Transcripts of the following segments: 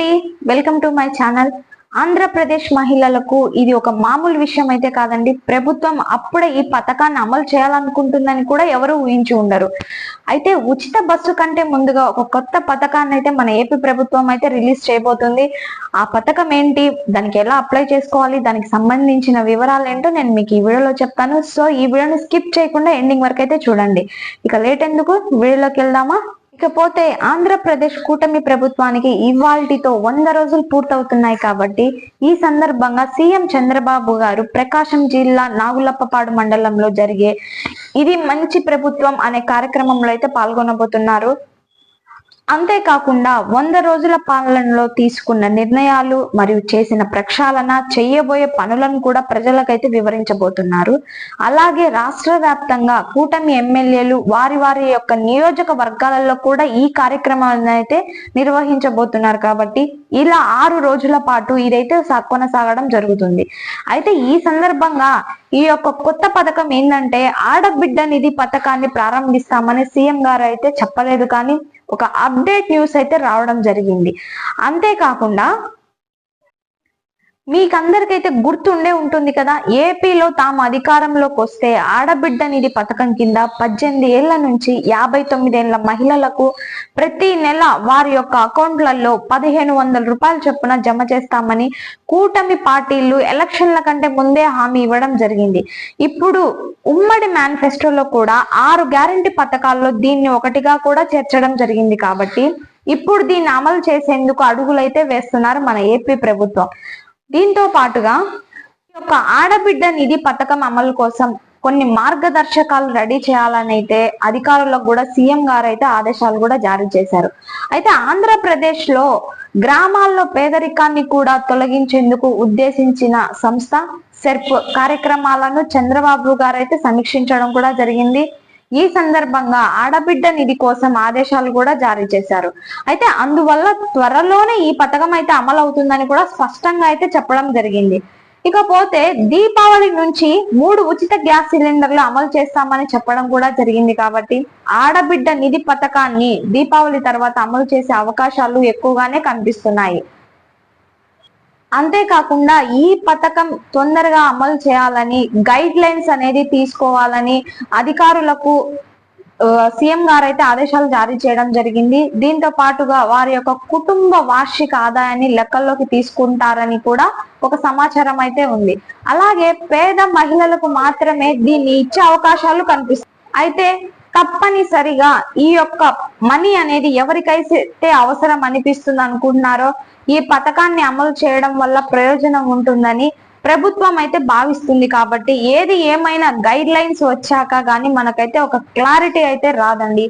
అండి. Welcome to my channel Andhra Pradesh మహిళలకు ఇది ఒక మామూలు విషయం అయితే కాదండి. ప్రభుత్వం అప్పుడే ఈ పథకాన్ని అమలు చేయాలనుకుంటుందని కూడా ఎవరు ఊహించి ఉండరు. అయితే ఉచిత బస్సు కంటే ముందుగా ఒక కొత్త పథకాన్ని అయితే మన ఏపీ ప్రభుత్వం అయితే రిలీజ్ చేయబోతుంది. ఆ పథకం ఏంటి? దానికి ఎలా అప్లై చేసుకోవాలి? దానికి సంబంధించిన వివరాలు ఏంటో నేను మీకు ఈ వీడియోలో చెప్తాను. సో ఈ వీడియోని స్కిప్ చేయకుండా ఎండింగ్ వరకు అయితే చూడండి. ఇక లేట్ ఎందుకు? వీడియోలోకి వెళ్దామా? ఇకపోతే ఆంధ్రప్రదేశ్ కూటమి ప్రభుత్వానికి ఇవాల్టితో వంద రోజులు పూర్తవుతున్నాయి కాబట్టి ఈ సందర్భంగా సీఎం చంద్రబాబు గారు ప్రకాశం జిల్లా నాగులప్పపాడు మండలంలో జరిగే ఇది మంచి ప్రభుత్వం అనే కార్యక్రమంలో అయితే పాల్గొనబోతున్నారు. అంతేకాకుండా వంద రోజుల పాలనలో తీసుకున్న నిర్ణయాలు మరియు చేసిన ప్రక్షాళన చేయబోయే పనులను కూడా ప్రజలకైతే వివరించబోతున్నారు. అలాగే రాష్ట్ర వ్యాప్తంగా కూటమి ఎమ్మెల్యేలు వారి వారి యొక్క నియోజకవర్గాలలో కూడా ఈ కార్యక్రమాలను అయితే నిర్వహించబోతున్నారు కాబట్టి ఇలా ఆరు రోజుల పాటు ఇదైతే సా- కొనసాగడం జరుగుతుంది. అయితే ఈ సందర్భంగా ఈ యొక్క కొత్త పథకం ఏంటంటే ఆడబిడ్డ నిధి పథకాన్ని ప్రారంభిస్తామని సీఎం గారు అయితే చెప్పలేదు కానీ ఒక అప్డేట్ న్యూస్ అయితే రావడం జరిగింది. అంతేకాకుండా మీకందరికైతే గుర్తుండే ఉంటుంది కదా ఏపీలో తాము అధికారంలోకి వస్తే ఆడబిడ్డ నిధి పథకం కింద పద్దెనిమిది ఏళ్ళ నుంచి యాభై తొమ్మిదేళ్ళ మహిళలకు ప్రతి నెల వారి యొక్క అకౌంట్లలో పదిహేను వందల రూపాయల చొప్పున జమ చేస్తామని కూటమి పార్టీలు ఎలక్షన్ల కంటే ముందే హామీ ఇవ్వడం జరిగింది. ఇప్పుడు ఉమ్మడి మేనిఫెస్టోలో కూడా ఆరు గ్యారంటీ పథకాల్లో దీన్ని ఒకటిగా కూడా చేర్చడం జరిగింది కాబట్టి ఇప్పుడు దీన్ని అమలు చేసేందుకు అడుగులైతే వేస్తున్నారు మన ఏపీ ప్రభుత్వం. దీంతో పాటుగా ఈ యొక్క ఆడబిడ్డ నిధి పథకం అమలు కోసం కొన్ని మార్గదర్శకాలు రెడీ చేయాలని అయితే అధికారులకు కూడా సీఎం గారు అయితే ఆదేశాలు కూడా జారీ చేశారు. అయితే ఆంధ్రప్రదేశ్లో గ్రామాల్లో పేదరికాన్ని కూడా తొలగించేందుకు ఉద్దేశించిన సంస్థ సెర్ప్ కార్యక్రమాలను చంద్రబాబు గారు అయితే సమీక్షించడం కూడా జరిగింది. ఈ సందర్భంగా ఆడబిడ్డ నిధి కోసం ఆదేశాలు కూడా జారీ చేశారు. అయితే అందువల్ల త్వరలోనే ఈ పథకం అయితే అమలు అవుతుందని కూడా స్పష్టంగా అయితే చెప్పడం జరిగింది. ఇకపోతే దీపావళి నుంచి మూడు ఉచిత గ్యాస్ సిలిండర్లు అమలు చేస్తామని చెప్పడం కూడా జరిగింది కాబట్టి ఆడబిడ్డ నిధి పథకాన్ని దీపావళి తర్వాత అమలు చేసే అవకాశాలు ఎక్కువగానే కనిపిస్తున్నాయి. అంతేకాకుండా ఈ పథకం తొందరగా అమలు చేయాలని గైడ్ లైన్స్ అనేది తీసుకోవాలని అధికారులకు సీఎం గారు అయితే ఆదేశాలు జారీ చేయడం జరిగింది. దీంతో పాటుగా వారి యొక్క కుటుంబ వార్షిక ఆదాయాన్ని లెక్కల్లోకి తీసుకుంటారని కూడా ఒక సమాచారం అయితే ఉంది. అలాగే పేద మహిళలకు మాత్రమే దీన్ని ఇచ్చే అవకాశాలు కనిపిస్తాయి అయితే తప్పనిసరిగా ఈ యొక్క మనీ అనేది ఎవరికైతే అవసరం అనిపిస్తుంది అనుకుంటున్నారో ఈ పథకాన్ని అమలు చేయడం వల్ల ప్రయోజనం ఉంటుందని ప్రభుత్వం అయితే భావిస్తుంది కాబట్టి ఏది ఏమైనా గైడ్ లైన్స్ వచ్చాక గానీ మనకైతే ఒక క్లారిటీ అయితే రాదండి.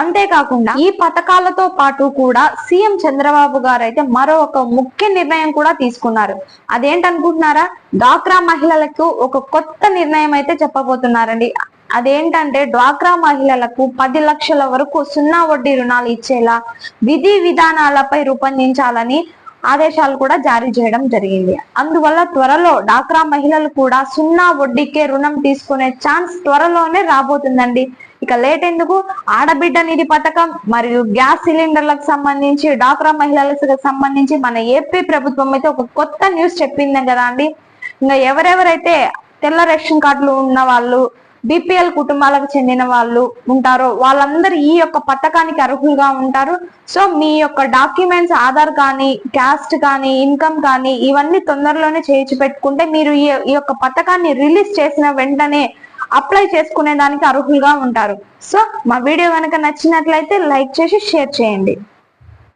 అంతేకాకుండా ఈ పథకాలతో పాటు కూడా సీఎం చంద్రబాబు గారు అయితే మరో ఒక ముఖ్య నిర్ణయం కూడా తీసుకున్నారు. అదేంటనుకుంటున్నారా? డాక్రా మహిళలకు ఒక కొత్త నిర్ణయం అయితే చెప్పబోతున్నారండి. అదేంటంటే డ్వాక్రా మహిళలకు పది లక్షల వరకు సున్నా వడ్డీ రుణాలు ఇచ్చేలా విధి విధానాలపై రూపొందించాలని ఆదేశాలు కూడా జారీ చేయడం జరిగింది. అందువల్ల త్వరలో డాక్రా మహిళలు కూడా సున్నా వడ్డీకే రుణం తీసుకునే ఛాన్స్ త్వరలోనే రాబోతుందండి. ఇక లేట్ ఎందుకు? ఆడబిడ్డ నిధి పథకం మరియు గ్యాస్ సిలిండర్లకు సంబంధించి డాక్రా మహిళలకు సంబంధించి మన ఏపీ ప్రభుత్వం అయితే ఒక కొత్త న్యూస్ చెప్పింది కదా అండి. ఇంకా ఎవరెవరైతే తెల్ల రేషన్ కార్డులు ఉన్న వాళ్ళు బీపీఎల్ కుటుంబాలకు చెందిన వాళ్ళు ఉంటారో. వాళ్ళందరూ ఈ యొక్క పథకానికి అర్హులుగా ఉంటారు. సో మీ యొక్క డాక్యుమెంట్స్ ఆధార్ కానీ క్యాస్ట్ కానీ ఇన్కమ్ కానీ ఇవన్నీ తొందరలోనే చేయించి పెట్టుకుంటే మీరు ఈ ఈ యొక్క పథకాన్ని రిలీజ్ చేసిన వెంటనే అప్లై చేసుకునే దానికి అర్హులుగా ఉంటారు. సో మా వీడియో కనుక నచ్చినట్లయితే లైక్ చేసి షేర్ చేయండి.